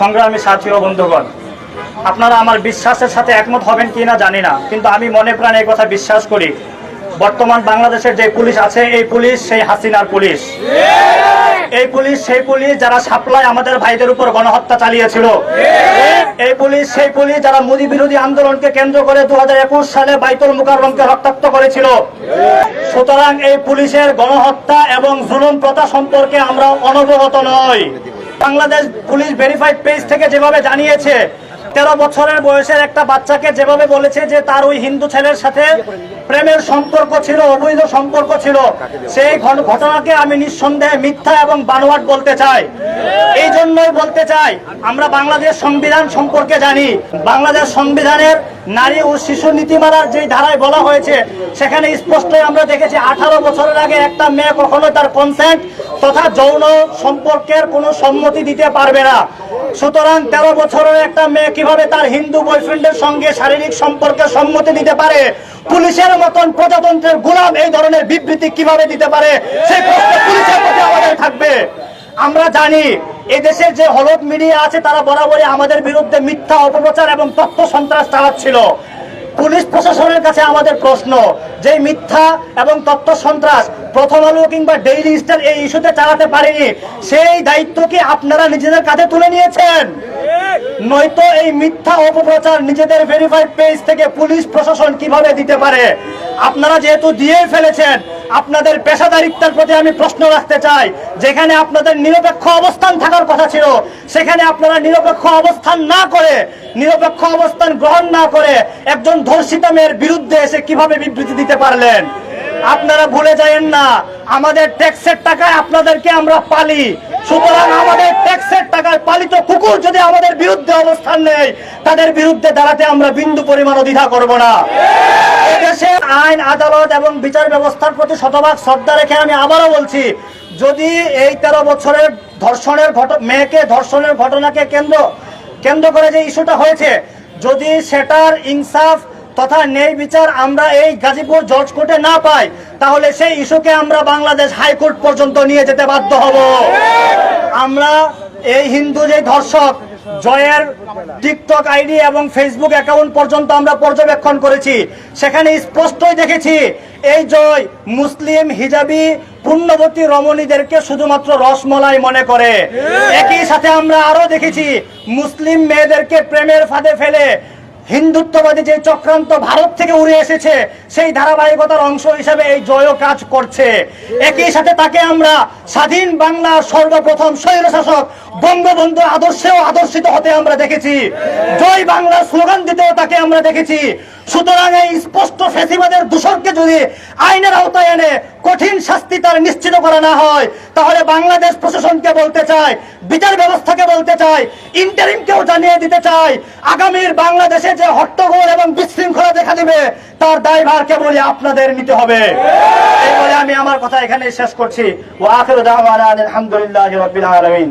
সংগ্রামী সাথী ও বন্ধুগণ, আপনারা আমার বিশ্বাসের সাথে একমত হবেন কি না জানি না, কিন্তু আমি মনে প্রাণে এই কথা বিশ্বাস করি। বর্তমান বাংলাদেশের যে পুলিশ আছে, এই পুলিশ সেই হাসিনার পুলিশ। এই পুলিশ সেই পুলিশ যারা সাপ্লাই আমাদের ভাইদের উপর গণহত্যা চালিয়েছিল। এই পুলিশ সেই পুলিশ যারা মোদী বিরোধী আন্দোলনকে কেন্দ্র করে দু হাজার একুশ সালে বাইতুল মুকাররমকে রক্তাক্ত করেছিল। সুতরাং এই পুলিশের গণহত্যা এবং জুলুম প্রথা সম্পর্কে আমরা অনবগত নই। বাংলাদেশ পুলিশ ভেরিফাইড পেজ থেকে যেভাবে জানিয়েছে, তেরো বছরের বয়সের একটা বাচ্চাকে যেভাবে বলেছে যে তার ওই হিন্দু ছেলের সাথে প্রেমের সম্পর্ক ছিল, অবৈধ সম্পর্ক ছিল। সেই ঘটনাকে আমি নিঃসন্দেহে মিথ্যা এবং বানোয়াট বলতে চাই। এই জন্যই বলতে চাই, আমরা বাংলাদেশ সংবিধান সম্পর্কে জানি। বাংলাদেশ সংবিধানের নারী ও শিশু নীতিমালার যে ধারায় বলা হয়েছে, সেখানে স্পষ্টই আমরা দেখেছি আঠারো বছরের আগে একটা মেয়ে কখনো তার কনসেন্ট তথা যৌন সম্পর্কের কোনো সম্মতি দিতে পারবে না। সুতরাং তেরো বছরের একটা মেয়ে কীভাবে তার হিন্দু বয়ফ্রেন্ডের সঙ্গে শারীরিক সম্পর্কে সম্মতি দিতে পারে? পুলিশের মতন প্রজাতন্ত্রের গোলাম এই ধরনের বিবৃতি কীভাবে দিতে পারে, সেই প্রশ্ন পুলিশের প্রতি আমাদের থাকবে। আমরা জানি, এদেশে যে হলদ মিডিয়া আছে, তারা বরাবরই আমাদের বিরুদ্ধে মিথ্যা অপপ্রচার এবং তথ্য সন্ত্রাস চালাচ্ছিল। পুলিশ প্রশাসনের কাছে আমাদের প্রশ্ন, যে মিথ্যা এবং তথ্য সন্ত্রাস প্রথম আলো কিংবা ডেইলি স্টার এই ইস্যুতে চালাতে পারেনি, সেই দায়িত্ব কি আপনারা নিজেদের কাঁধে তুলে নিয়েছেন? নয়তো এই মিথ্যা অপপ্রচার নিজেদের ভেরিফাইড পেজ থেকে পুলিশ প্রশাসন কীভাবে দিতে পারে? আপনারা যেহেতু দিয়ে ফেলেছেন, আপনাদের পেশাদারিত্বের প্রতি আমি প্রশ্ন রাখতে চাই। যেখানে আপনাদের নিরপেক্ষ অবস্থান থাকার কথা ছিল, সেখানে আপনারা নিরপেক্ষ অবস্থান না করে, নিরপেক্ষ অবস্থান গ্রহণ না করে একজন ধর্ষিতা মেয়ের বিরুদ্ধে এসে কীভাবে বিবৃতি দিতে পারলেন? আপনারা ভুলে যায়েন না, আমাদের ট্যাক্সের টাকায় আপনাদেরকে আমরা পালি। সুতরাং আমাদের ট্যাক্সের টাকায় পালিত কুকুর যদি আমাদের বিরুদ্ধে অবস্থান নেয়, তাদের বিরুদ্ধে দাঁড়াতে আমরা বিন্দু পরিমাণ দ্বিধা করব না। দেশে আইন, আদালত এবং বিচার ব্যবস্থার প্রতি শতভাগ শ্রদ্ধা রেখে আমি আবারও বলছি, যদি এই তেরো বছরের ধর্ষণের ঘটনা মেয়েকে ধর্ষণের ঘটনাকে কেন্দ্র কেন্দ্র করে যে ইস্যুটা হয়েছে, যদি সেটার ইনসাফ তথা ন্যায় বিচার আমরা এই গাজীপুর জজ কোর্টে না পাই তাহলে সেই ইস্যুকে আমরা বাংলাদেশ হাইকোর্ট পর্যন্ত নিয়ে যেতে বাধ্য হব। আমরা এই হিন্দু যে ধর্ষক জয়ের টিকটক আইডি এবং ফেসবুক অ্যাকাউন্ট পর্যন্ত আমরা পর্যবেক্ষণ করেছি সেখানে স্পষ্টই দেখেছি এই জয় মুসলিম হিজাবি পুণ্যবতী রমণীদেরকে শুধুমাত্র রসমলাই মনে করে। একই সাথে আমরা আরও দেখেছি মুসলিম মেয়েদেরকে প্রেমের ফাঁদে ফেলে হিন্দুত্ববাদী যে চক্রান্ত ভারত থেকে উড়ে এসেছে, সেই ধারাবাহিকতার অংশ হিসেবে এই জয় কাজ করছে। একই সাথে তাকে আমরা স্বাধীন বাংলার সর্বপ্রথম স্বৈর শাসক বঙ্গবন্ধু আদর্শেও আদর্শিত হতে আমরা দেখেছি। জয় বাংলার স্লোগান দিতেও তাকে আমরা দেখেছি। সুতরাং এই স্পষ্ট ফেসিবাদের দূষণকে যদি আইনের আওতায় এনে কঠিন শাস্তি তার নিশ্চিত করা না হয়, তাহলে বাংলাদেশ প্রশাসনকে বলতে চাই বিচার ব্যবস্থাকে বলতে চাই ইন্টারিমকেও জানিয়ে দিতে চাই আগামীর বাংলাদেশে যে হট্টগোল এবং বিশৃঙ্খলা দেখা দিবে, তার দায়ভার কেবলই আপনাদের নিতে হবে। এই বলে আমি আমার কথা এখানে শেষ করছি। ও আখিরু দাওয়ানা আলহামদুলিল্লাহি আলামিন।